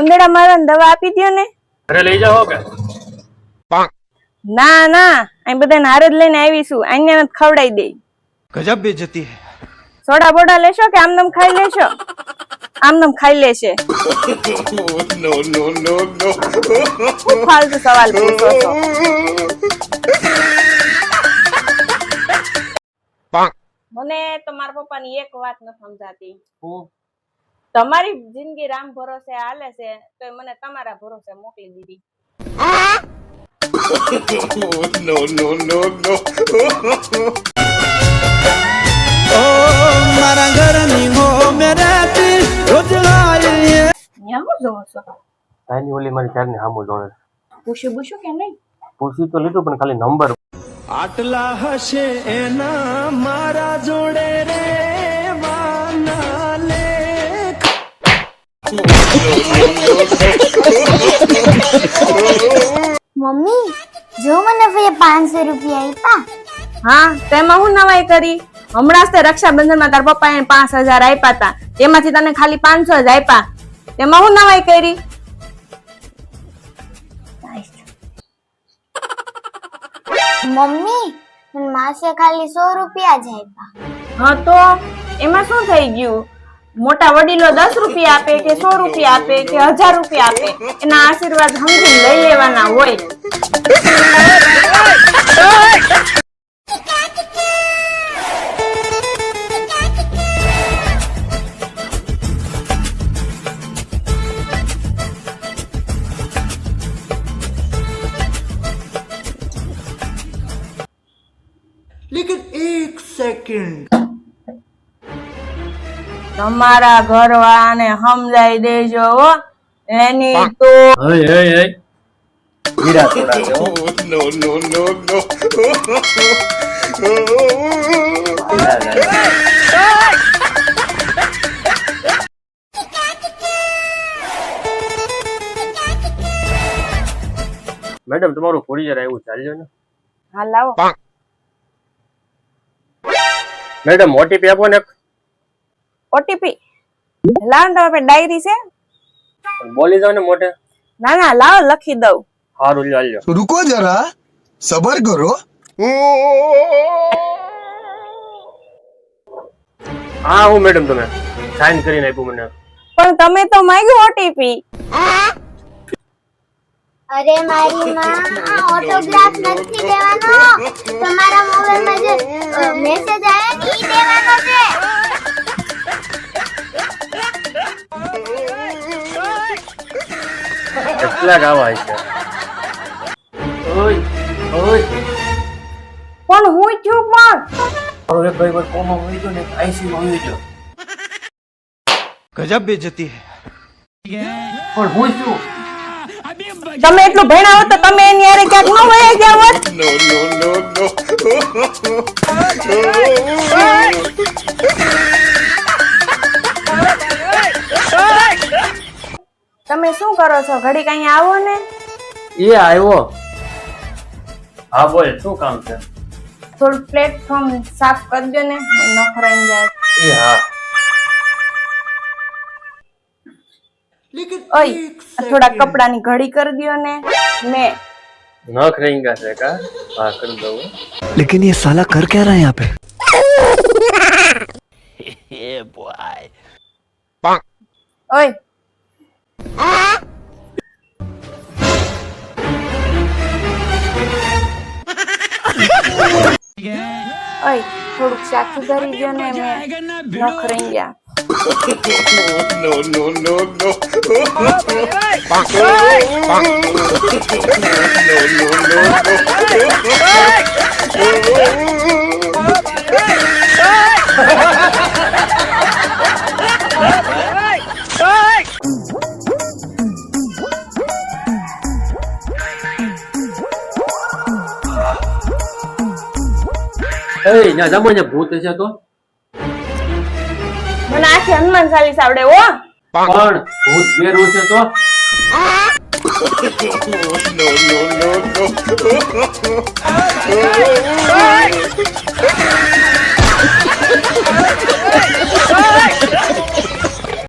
ઉંદડા મારા દવા આપી દો ને. ઘરે લઈ જાઓ કે? ના ના અહીં બધા નારે જ લઈને આવીશું અહીંયા ખવડાવી દઈ. ગજબ બેજતી હે. સોડા બોડા લેશો કે આમનમ ખાઈ લેશો? આમનમ ખાઈ લેશે. નો નો નો નો ફાલતુ સવાલ પૂછો છો? મને તમારા પપ્પાની એક વાત ન સમજાતી. હું? તમારી જિંદગી રામ ભરોસે હાલે છે તો મને તમારા ભરોસે મોકલી દીધી. મારા ઘરની હો મેરે રોજગાર અહીંયા જોવો છો. તાની ઓલી મારી ચારની હામું જોડે પૂછી પૂછ્યું કે નહીં? પૂછી તો લીધું પણ ખાલી નંબર આટલા હશે એના મારા જોડે. મમ્મી જો મને ભાઈ પાંચસો રૂપિયા આપ્યા હા તેમાં હું નવાઈ કરી? હમણાં તે રક્ષાબંધનમાં તાર પપ્પાએ પાંચ હજાર આપ્યા હતા તેમાંથી તને ખાલી પાંચસો જ આપ્યા તેમાં હું નવાઈ કરી? મમ્મી માસે ખાલી સો રૂપિયા જ આપ્યા હા તો? એમાં શું થઈ ગયું? મોટા વડીલો દસ રૂપિયા આપે કે સો રૂપિયા આપે કે હજાર રૂપિયા આપે, એના આશીર્વાદ સમજી લઈ લેવાના હોય. લેકિન એક સેકન્ડ તમારા ઘરવાળાને સમજાઈ દેજો હો. એની તો હય હય હય હીરા થોડા છે હો. હીરા જાય. મેડમ તમારું કુરિયર આવ્યું ચાલ્યો ને. હા લાવો. મેડમ ઓટીપી આપો ને ઓટીપી લાવ ને તમે ડાયરી છે. બોલી દો ને મોઢે ના ના લાવ લખી દઉં. સારું લ્યો રૂકો જરા સબર કરો. હા હું મેડમ તમે. સાઇન કરીને આપ્યું મને. પણ તમે તો માંગ્યું ઓટીપી અરે મારી માં ઓટોગ્રાફ નથી દેવાનો તમારા મોબાઈલમાં જે મેસેજ આવે ને ઈ દેવાનો છે. કેટલાક આવા છે? પણ હું છું પણ. હવે ભાઈ ભાઈ કોમા હોય જો ને આઈસી હોય જો ગજબ બેજતી હે. પણ હું છું. તમે એટલું ભણ્યા હોત તો તમે એની યારે ક્યાંક ન વયા ગયા હોત. નો નો નો નો કરો છો ઘડીક અહીંયા આવો ને એ આવ્યો હા બોલ શું કામ છે થોડું પ્લેટફોર્મ સાફ કરજો ને નખરાઈ જાય એ હા लेकिन ઓય આ થોડા કપડાની ઘડી કરી દ્યો ને મેં નખ રેંગા છે કા હા કરી દઉં लेकिन ये साला कर क्या रहा है यहाँ पे ઓય ઓય થોડુંક શાક સુધારી દ્યો ને મેં નખરાઈ ગયા. એ ના જમો ને ભૂત છે તો. મને આખી હનુમાન ચાલીસ આવડે હો. પણ ભૂત બેરું છે તો.